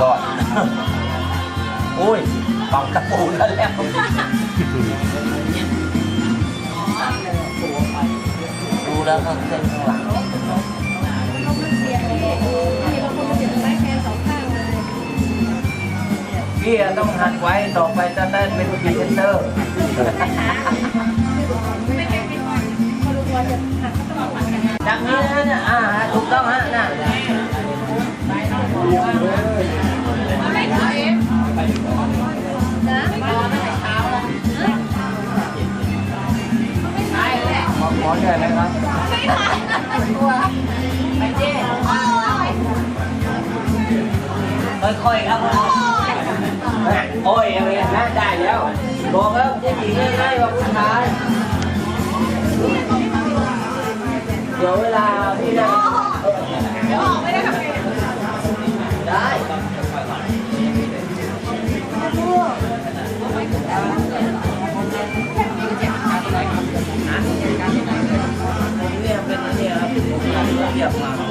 รอด โอ้ยปังกระปูนั่นแล้วดูแล้วก็เส้นข้างหลังเรามันเสียงนี่มีบางคนมันเสียงไม้แคนสองข้างเลยพี่อะต้องหัดไว้ต่อไปจะได้เป็นพรีเซนเตอร์ไม่แค่เป็นคนคนรู้ว่าจะหักก็ต้องหักกันจากนี้นะเนี่ยอ่าถูกต้องฮะน่ะ ไม่ถอยนะไม่ถอยไม่เช้าแล้วไม่ใช่แหละหมอหมอเหนื่อยไหมครับไม่ถอยตัวไปเจ๊โอ้ยค่อยๆครับโอ้ยอะไรนะได้แล้วบอกแล้วจะหญิงง่ายๆกว่าผู้ชายเดี๋ยวเวลาพี่นะเดี๋ยวออกไม่ เดียบมา